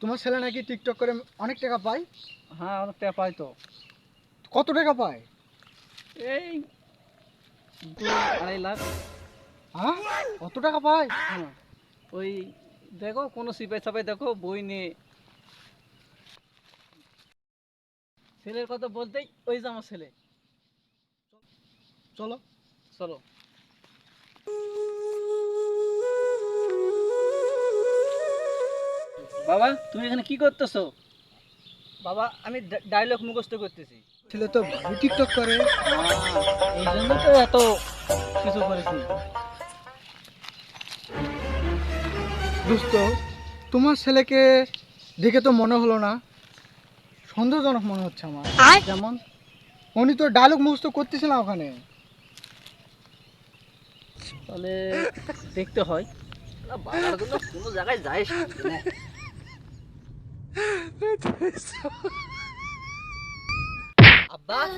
তোমার ছেলে নাকি টিকটক করে অনেক টাকা পায়? হ্যাঁ অনেক টাকা পাই তো। কত টাকা পায়? এই আড়াই লাখ। হ্যাঁ? কত টাকা পায়? হ্যাঁ ওই দেখো কোনো সিপাই সাপাই দেখো বই নিয়ে ছেলের কথা বলতেই ওই যে আমার ছেলে। চলো। চলো। বাবা তুমি এখানে কি করতেছো? বাবা আমি ডায়লগ মুখস্থ করতেছি। ছেলে তো টিকটক করে। এই জন্য তো এত কিছু করেছি। দোস্ত তোমার ছেলেকে দেখে তো মনে হলো না। সন্দেহজনক মনে হচ্ছে আমার। যেমন উনি তো ডায়লগ মুখস্থ করতেছে না ওখানে। তাহলে দেখতে হয়। জন্য কোনো জায়গায় যাই না। আব্বা।